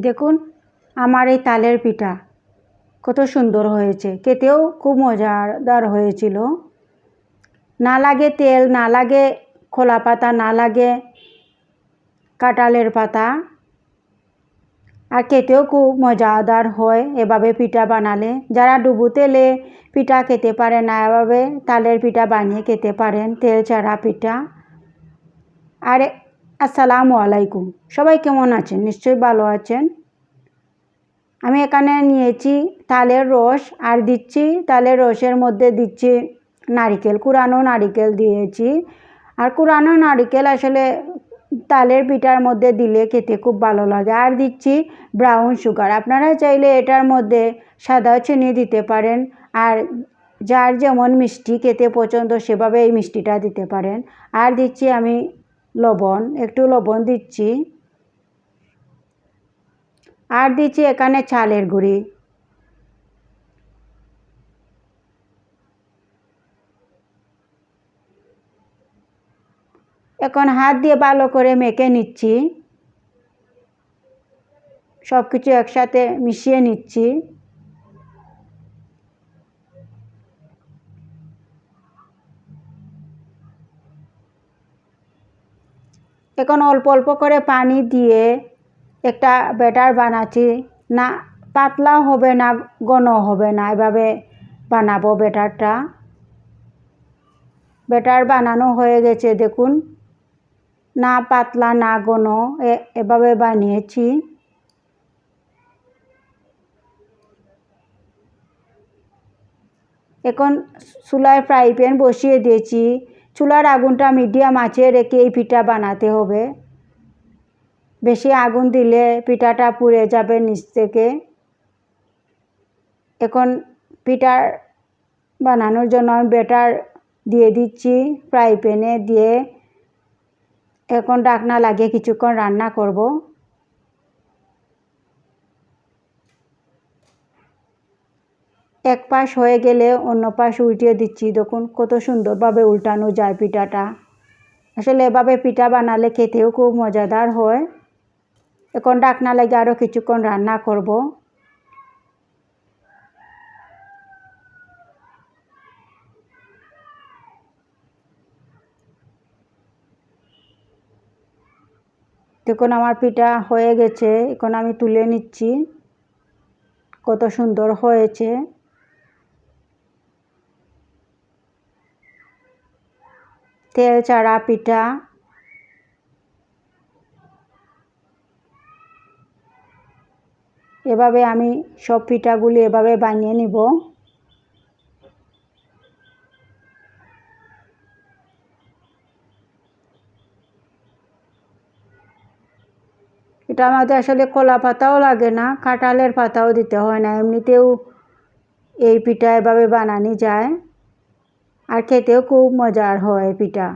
দেখুন, আমার এই তালের পিঠা। কত সুন্দর হয়েছে। খেতেও খুব মজাদার হয়েছিল। না লাগে তেল, না লাগে খোলা পাতা, না লাগে কাঁঠালের পাতা। আর খেতেও খুব মজাদার হয় এভাবে পিঠা বানালে। যারা ডুবু তেলে পিঠা খেতে পারে না, এভাবে তালের পিঠা বানিয়ে খেতে পারেন, তেল ছাড়া পিঠা। আর আসসালামু আলাইকুম। সবাই কেমন আছেন? নিশ্চয়ই ভালো আছেন। আমি এখানে নিয়েছি তালের রস আর দিচ্ছি তালের রসের মধ্যে দিচ্ছি নারিকেল, কুরানো নারিকেল দিয়েছি। আর কুরানো নারিকেল আসলে তালের পিঠার মধ্যে দিলে খেতে খুব ভালো লাগে। আর দিচ্ছি ব্রাউন সুগার। আপনারা চাইলে এটার মধ্যে সাদা চিনি দিতে পারেন আর যার যেমন মিষ্টি খেতে পছন্দ সেভাবে এই মিষ্টিটা দিতে পারেন। আর দিচ্ছি আমি লবণ, একটু লবণ দিচ্ছি। আর দিচ্ছি এখানে চালের গুঁড়ি। এখন হাত দিয়ে ভালো করে মেখে নিচ্ছি। সব কিছু একসাথে মিশিয়ে নিচ্ছি। এখন অল্প অল্প করে পানি দিয়ে একটা ব্যাটার বানাচ্ছি। না পাতলা হবে না ঘন হবে না। এভাবে বানাবো ব্যাটারটা ব্যাটার বানানো হয়ে গেছে, দেখুন। না পাতলা, না ঘন এভাবে বানিয়েছি। এখন চুলায় ফ্রাই প্যান বসিয়ে দিয়েছি। চুলার আগুনটা মিডিয়াম আছে রেখে এই পিঠা বানাতে হবে। বেশি আগুন দিলে পিঠাটা পুড়ে যাবে নিচ থেকে। এখন পিঠার বানানোর জন্য আমি ব্যাটার দিয়ে দিচ্ছি ফ্রাই প্যানে দিয়ে। এখন ডাকনা লাগিয়ে কিছুক্ষণ রান্না করব। এক পাশ হয়ে গেলে অন্য পাশ উল্টিয়ে দিচ্ছি। দেখুন, কত সুন্দরভাবে উল্টানো যায় পিঠাটা। আসলে এভাবে পিঠা বানালে খেতেও খুব মজাদার হয়। এখন ডাকনা লাগে আরও কিছুক্ষণ রান্না করব। দেখুন, আমার পিঠা হয়ে গেছে। এখন আমি তুলে নিচ্ছি। কত সুন্দর হয়েছে। তেল চাড়া পিঠা। এভাবে আমি সব পিঠাগুলি এভাবে বানিয়ে নিব। এটা আমাদের আসলে কলা পাতাও লাগে না, কাঁঠালের পাতাও দিতে হয় না। এমনিতেও এই পিঠা এভাবে বানানি যায়। আর খেতেও খুব মজার হয় পিঠা।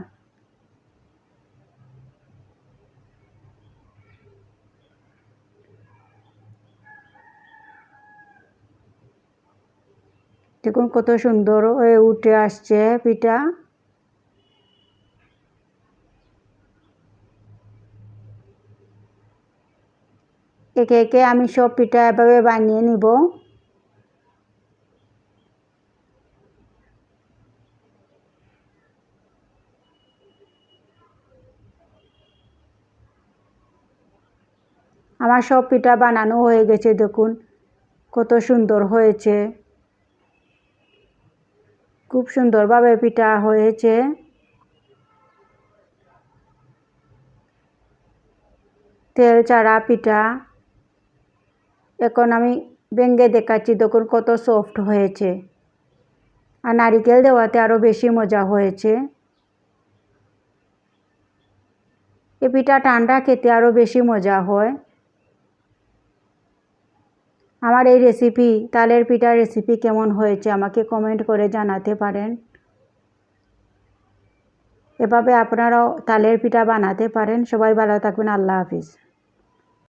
দেখুন কত সুন্দর হয়ে উঠে আসছে পিঠা। একে একে আমি সব পিঠা এভাবে বানিয়ে নিব। আমার সব পিঠা বানানো হয়ে গেছে, দেখুন। কত সুন্দর হয়েছে। খুব সুন্দরভাবে পিঠা হয়েছে। তেল চাড়া পিঠা। এখন আমি ভেঙে দেখাচ্ছি, দেখুন কত সফট হয়েছে। আর নারিকেল দেওয়াতে আরও বেশি মজা হয়েছে। এ পিঠা ঠান্ডা খেতে আরও বেশি মজা হয়। আমার এই রেসিপি তালের পিঠার রেসিপি কেমন হয়েছে আমাকে কমেন্ট করে জানাতে পারেন। এভাবে আপনারাও তালের পিঠা বানাতে পারেন। সবাই ভালো থাকবেন। আল্লাহ হাফিজ।